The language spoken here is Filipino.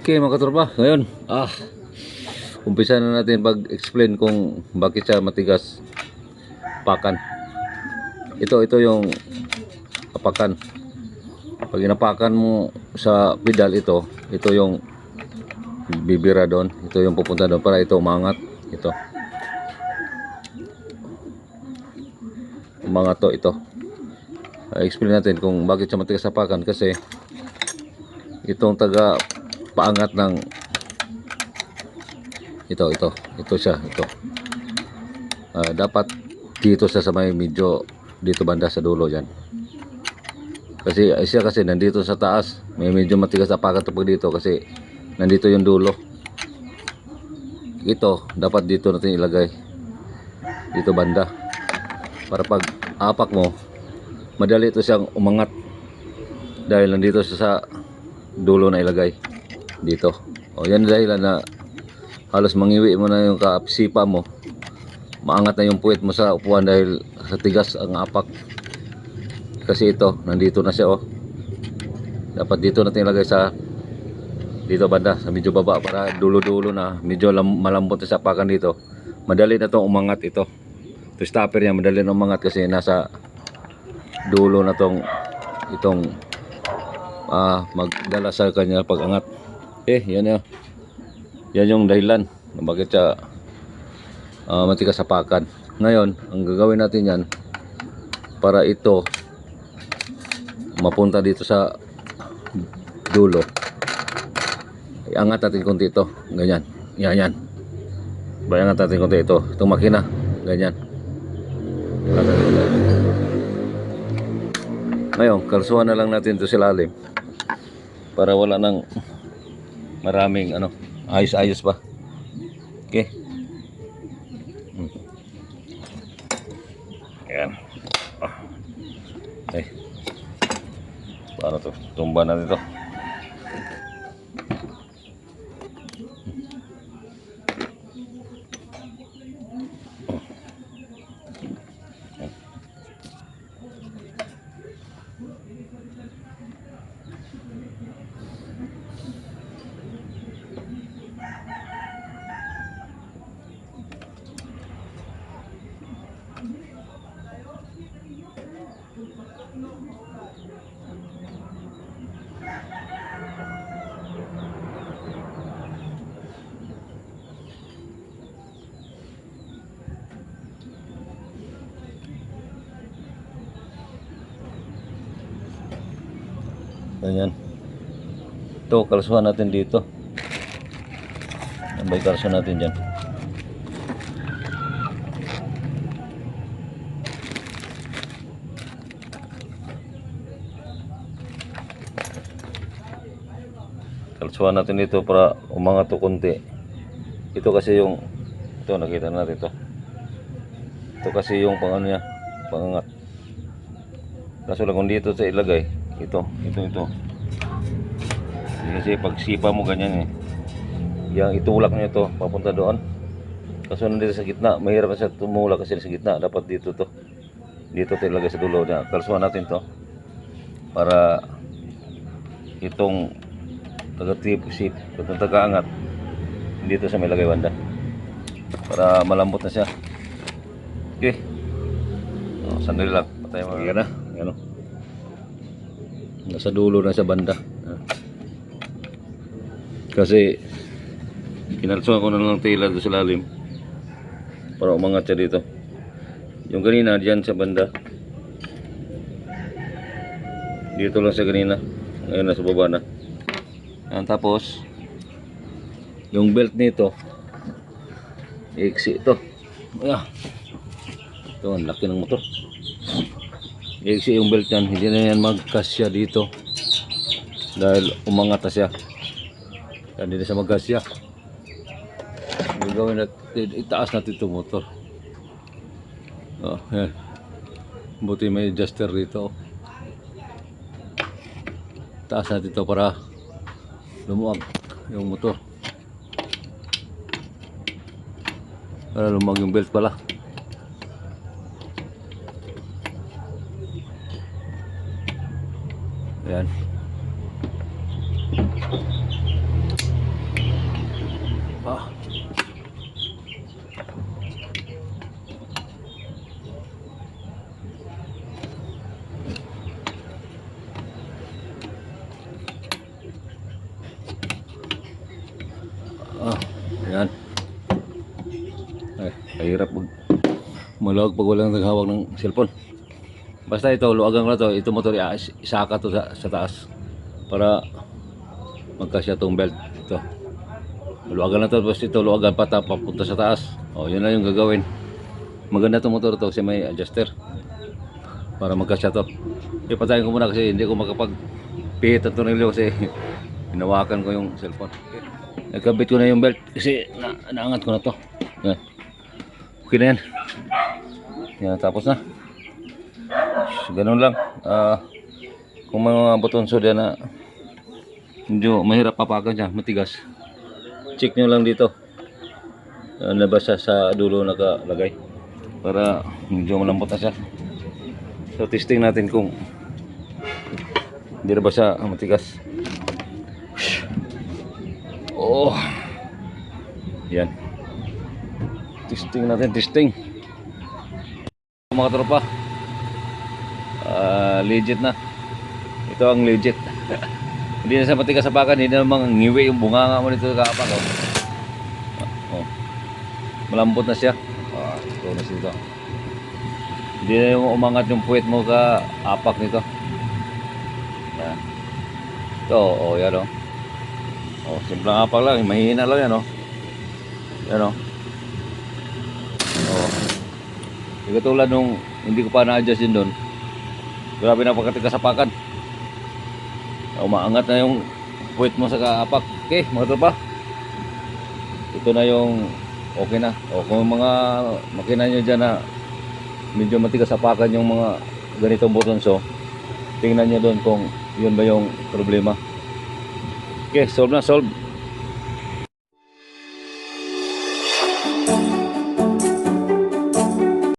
Okay mga katropa, ngayon, ah, umpisa na natin pag-explain kung bakit siya matigas pakan. Ito, ito yung apakan. Pag inapakan mo sa pedal ito, ito yung bibira doon. Ito yung pupunta doon para ito umangat. Ito. Umangat to, ito. Ah, explain natin kung bakit siya matigas sa pakan kasi itong taga paangat ng ito ito ito siya ito. Ah, dapat dito siya sa may medyo dito banda sa dulo yan. Kasi siya kasi nandito sa taas. May medyo matigas na pakat dito kasi nandito yung dulo. Ito dapat dito natin ilagay. Dito banda. Para pag apak mo madali ito siyang umangat. Dahil nandito siya sa dulo na ilagay dito. O yan dahilan na halos mangiwi mo na yung kapsipa mo. Maangat na yung puwet mo sa upuan dahil sa tigas ang apak. Kasi ito, nandito na siya oh. Dapat dito natin ilagay sa dito banda, sa medyo baba para dulo-dulo na medyo lam, malambot sa apakan dito. Madali na tong umangat ito. Ito stopper niya, madali na umangat kasi nasa dulo na tong itong ah, magdala sa kanya pag-angat. Eh, yan yun. Yan yung dahilan kung bakit siya ah, matigas sa pakan. Ngayon, ang gagawin natin yan para ito mapunta dito sa dulo. Iangat natin konti ito. Ganyan. Yan, yan. Bayangat natin konti ito. Itong makina. Ganyan. Ngayon, kalsuhan na lang natin ito sa lalim para wala nang maraming ano, ayos-ayos pa. Okay. Hmm. Yan. Ah. Okay. Paano to? Tumba na dito. Ito, kalsuhan natin dito. Yung kalsuhan natin dyan? Kalsuhan natin dito para umangat to konti. Ito kasi yung ito nakita natin ito. Ito kasi yung pang ano niya, pangangat. Kaso lang kung dito sa ilagay, ito, ito, ito. Kasi pag sipa mo ganyan eh. Yang itulak niya ito, papunta doon. Kaso nandito sa gitna, mahirap siya tumulak kasi sa gitna. Dapat dito to. Dito to ilagay sa dulo niya. Kalsuhan natin to. Para itong taga-tip, sip, itong taga-angat, dito sa may lagay banda. Para malambot na siya. Okay. Oh, sandali lang. Patay mo. Yan na. Yan o. Nasa dulo na sa banda. Ah. Kasi kinalsuhan ko na lang ng tela doon sa lalim para umangat siya dito. Yung kanina diyan sa banda. Dito lang sa kanina. Ngayon nasa baba na. Yan, tapos yung belt nito iksi ito. Ayan. Ito, ang laki ng motor. Iksi yung belt yan, hindi na yan magkasya dito. Dahil umangat na siya. Kaya hindi na siya magkasya. Gagawin natin, itaas natin itong motor. Oh, yan. Buti may adjuster dito. Taas natin ito para lumuwag yung motor. Para lumuwag yung belt pala. Ayan. Ah, yan. Ay, kahirap pag malawag pag walang naghawak ng cellphone. Basta ito, luwagan ko na to. Ito motor, isaka to sa, sa taas. Para magkasya tong belt. Ito. Luwagan na to. Tapos ito, luwagan pa ta- papunta sa taas. O, yun na yung gagawin. Maganda tong motor to kasi may adjuster. Para magkasya to. Ipatayin ko muna kasi hindi ko makapag pihit ang tornilyo kasi hinawakan ko yung cellphone. Nagkabit ko na yung belt kasi na, naangat ko na to. Yan. Okay na yan. Yan, tapos na. So, ganun lang. Ah, kung mga buton so dyan na medyo mahirap papakan siya, matigas. Check nyo lang dito. Uh, nabasa sa dulo nakalagay. Para medyo malambot na siya. So testing natin kung hindi na ba siya matigas. Oh. Yan. Testing natin, testing. Mga tropa. Ah, legit na. Ito ang legit. hindi na sa matigas sa pakan, hindi na namang ngiwi yung bunganga mo nito sa kapak. Oh. oh. Malambot na siya. Ah, ito na siya. Hindi na yung umangat yung puwet mo ka apak nito. Yan. Ito, oh, yan oh. Oh, simpleng apak lang, mahina lang yan oh. Yan. Oh. Hindi katulad nung hindi ko pa na-adjust yun doon. Grabe na pagkatigas sa pakan. Umaangat na yung puwet mo sa kaapak. Okay, mga tropa. Ito na yung okay na. O kung mga makina nyo dyan na medyo matigas sa pakan yung mga ganitong buttons so tingnan nyo doon kung yun ba yung problema. Okay, solve na, solve.